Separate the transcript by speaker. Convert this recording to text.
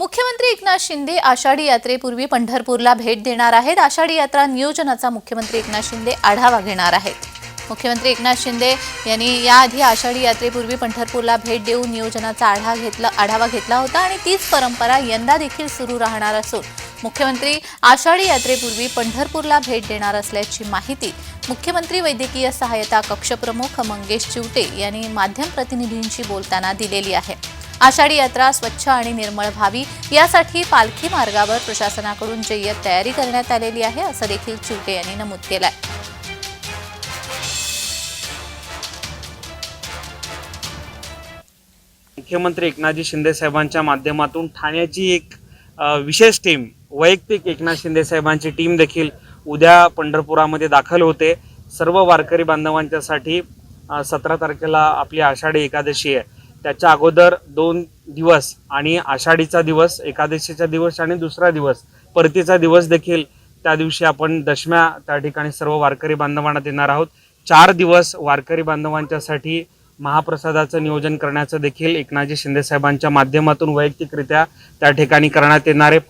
Speaker 1: मुख्यमंत्री एकनाथ शिंदे आषाढी यात्रेपूर्वी पंढरपूरला भेट देणार आहेत. आषाढी यात्रा नियोजनाचा मुख्यमंत्री एकनाथ शिंदे आढावा घेणार आहेत. मुख्यमंत्री एकनाथ शिंदे यांनी याआधी आषाढी यात्रेपूर्वी पंढरपूरला भेट देऊन नियोजनाचा आढावा घेतला आढावा घेतला होता आणि तीच परंपरा यंदा देखील सुरू राहणार असून मुख्यमंत्री आषाढी यात्रेपूर्वी पंढरपूरला भेट देणार असल्याची माहिती मुख्यमंत्री वैद्यकीय सहायता कक्षप्रमुख मंगेश चिवटे यांनी माध्यम प्रतिनिधींशी बोलताना दिलेली आहे. आषाढी यात्रा स्वच्छ आणि निर्मळ व्हावी यासाठी पालखी मार्गावर प्रशासनाकडून जय्यत तयारी करण्यात आलेली आहे असं देखील चिवटे यांनी नमूद केलं आहे
Speaker 2: मुख्यमंत्री एकनाथजी शिंदे साहेबांच्या माध्यमातून ठाण्याची एक विशेष टीम वैयक्तिक एकनाथ शिंदे साहेबांची टीम देखील उद्या पंढरपुरामध्ये दाखल होते. सर्व वारकरी बांधवांच्यासाठी सतरा तारखेला आपली आषाढी एकादशी आहे. त्याच्या अगोदर दोन दिवस आणि आषाढीचा दिवस एकादशीचा दिवस आणि दुसरा दिवस परतीचा दिवस देखील त्या दिवशी आपण दशम्या त्या ठिकाणी सर्व वारकरी बांधवांना देणार आहोत. चार दिवस वारकरी बांधवांच्यासाठी महाप्रसादाचं नियोजन करण्याचं देखील एकनाथजी शिंदे साहेबांच्या माध्यमातून वैयक्तिकरित्या त्या ठिकाणी करण्यात येणार आहे.